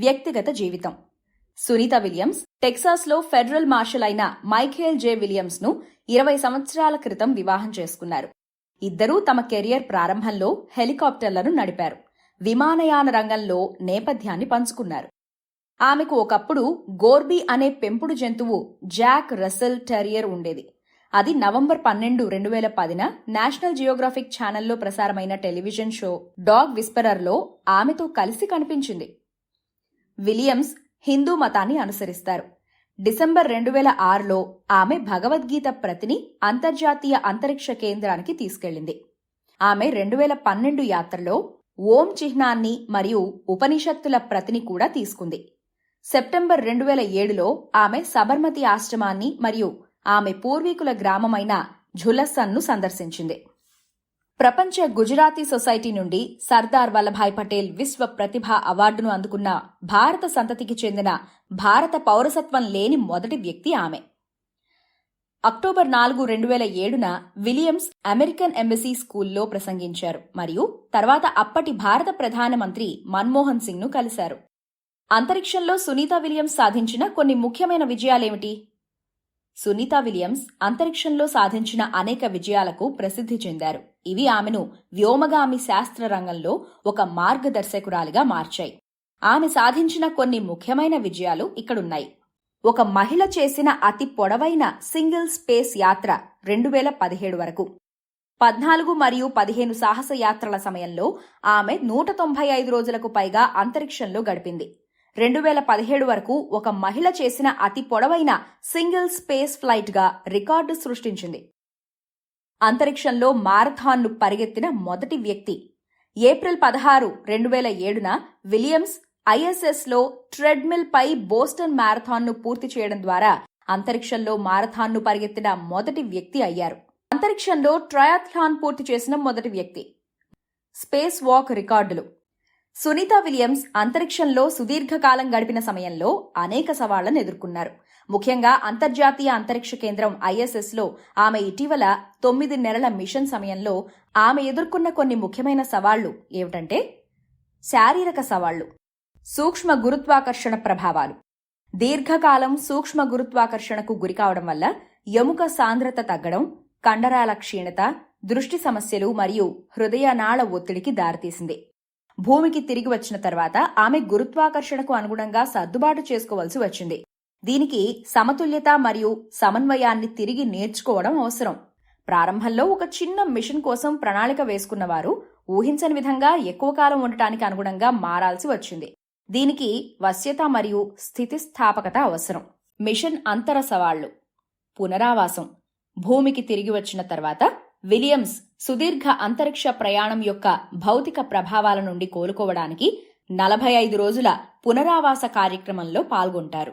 వ్యక్తిగత జీవితం. సునీత విలియమ్స్ టెక్సాస్లో ఫెడరల్ మార్షల్ అయిన మైఖేల్ జే విలియమ్స్ను ఇరవై సంవత్సరాల క్రితం వివాహం చేసుకున్నారు. ఇద్దరూ తమ కెరియర్ ప్రారంభంలో హెలికాప్టర్లను నడిపారు. విమానయాన రంగంలో నేపథ్యాన్ని పంచుకున్నారు. ఆమెకు ఒకప్పుడు గోర్బీ అనే పెంపుడు జంతువు జాక్ రసెల్ టెరియర్ ఉండేది. అది నవంబర్ పన్నెండు రెండు వేల పదిన నేషనల్ జియోగ్రాఫిక్ ఛానల్లో ప్రసారమైన టెలివిజన్ షో డాగ్ విస్పరర్లో ఆమెతో కలిసి కనిపించింది. విలియమ్స్ హిందూ మతాన్ని అనుసరిస్తారు. డిసెంబర్ రెండు వేల ఆరులో ఆమె భగవద్గీత ప్రతిని అంతర్జాతీయ అంతరిక్ష కేంద్రానికి తీసుకెళ్ళింది ఆమె రెండు వేల పన్నెండు యాత్రలో ఓం చిహ్నాన్ని మరియు ఉపనిషత్తుల ప్రతిని కూడా తీసుకుంది. సెప్టెంబర్ రెండు వేల ఏడులో ఆమె సబర్మతి ఆశ్రమాన్ని మరియు ఆమె పూర్వీకుల గ్రామమైన ఝులస్సన్ను సందర్శించింది. ప్రపంచ గుజరాతీ సొసైటీ నుండి సర్దార్ వల్లభాయ్ పటేల్ విశ్వ ప్రతిభ అవార్డును అందుకున్న భారత సంతతికి చెందిన భారత పౌరసత్వం లేని మొదటి వ్యక్తి ఆమె. అక్టోబర్ నాలుగు రెండు వేల ఏడున విలియమ్స్ అమెరికన్ ఎంబసీ స్కూల్లో ప్రసంగించారు మరియు తర్వాత అప్పటి భారత ప్రధానమంత్రి మన్మోహన్ సింగ్ను కలిశారు. అంతరిక్షంలో సునీత విలియమ్స్ సాధించిన కొన్ని ముఖ్యమైన విజయాలేమిటి? సునీత విలియమ్స్ అంతరిక్షంలో సాధించిన అనేక విజయాలకు ప్రసిద్ధి చెందారు. ఇవి ఆమెను వ్యోమగామి శాస్త్ర రంగంలో ఒక మార్గదర్శకురాలిగా మార్చాయి. ఆమె సాధించిన కొన్ని ముఖ్యమైన విజయాలు ఇక్కడున్నాయి. ఒక మహిళ చేసిన అతి పొడవైన సింగిల్ స్పేస్ యాత్ర రెండు వేల పదిహేడు వరకు. పద్నాలుగు మరియు పదిహేను సాహస యాత్రల సమయంలో ఆమె నూట తొంభై ఐదు రోజులకు పైగా అంతరిక్షంలో గడిపింది. రెండు వేల పదిహేడు వరకు ఒక మహిళ చేసిన అతి పొడవైన సింగిల్ స్పేస్ ఫ్లైట్గా రికార్డు సృష్టించింది. అంతరిక్షంలో మారథాన్ను పరిగెత్తిన మొదటి వ్యక్తి. ఏప్రిల్ పదహారు రెండు వేల ఏడున విలియమ్స్ ఐఎస్ఎస్లో ట్రెడ్మిల్ పై బోస్టన్ మారథాన్ను పూర్తి చేయడం ద్వారా అంతరిక్షంలో మారథాన్ను పరిగెత్తిన మొదటి వ్యక్తి అయ్యారు. అంతరిక్షంలో ట్రయాథ్లాన్ పూర్తి చేసిన మొదటి వ్యక్తి. స్పేస్ వాక్ రికార్డులు. సునీత విలియమ్స్ అంతరిక్షంలో సుదీర్ఘకాలం గడిపిన సమయంలో అనేక సవాళ్ళను ఎదుర్కొన్నారు. ముఖ్యంగా అంతర్జాతీయ అంతరిక్ష కేంద్రం ఐఎస్ఎస్లో ఆమె ఇటీవల తొమ్మిది నెలల మిషన్ సమయంలో ఆమె ఎదుర్కొన్న కొన్ని ముఖ్యమైన సవాళ్ళు ఏమిటంటే శారీరక సవాళ్ళు సూక్ష్మ గురుత్వాకర్షణ ప్రభావాలు. దీర్ఘకాలం సూక్ష్మ గురుత్వాకర్షణకు గురికావడం వల్ల ఎముక సాంద్రత తగ్గడం కండరాల క్షీణత దృష్టి సమస్యలు మరియు హృదయనాళ ఒత్తిడికి దారితీసింది. భూమికి తిరిగి వచ్చిన తర్వాత ఆమె గురుత్వాకర్షణకు అనుగుణంగా సర్దుబాటు చేసుకోవాల్సి వచ్చింది. దీనికి సమతుల్యత మరియు సమన్వయాన్ని తిరిగి నేర్చుకోవడం అవసరం. ప్రారంభంలో ఒక చిన్న మిషన్ కోసం ప్రణాళిక వేసుకున్నవారు ఊహించని విధంగా ఎక్కువ కాలం ఉండటానికి అనుగుణంగా మారాల్సి వచ్చింది. దీనికి వశ్యత మరియు స్థితిస్థాపకత అవసరం. మిషన్ అంతర సవాళ్ళు పునరావాసం. భూమికి తిరిగి వచ్చిన తర్వాత విలియమ్స్ సుదీర్ఘ అంతరిక్ష ప్రయాణం యొక్క భౌతిక ప్రభావాల నుండి కోలుకోవడానికి నలభై ఐదు రోజుల పునరావాస కార్యక్రమంలో పాల్గొంటారు.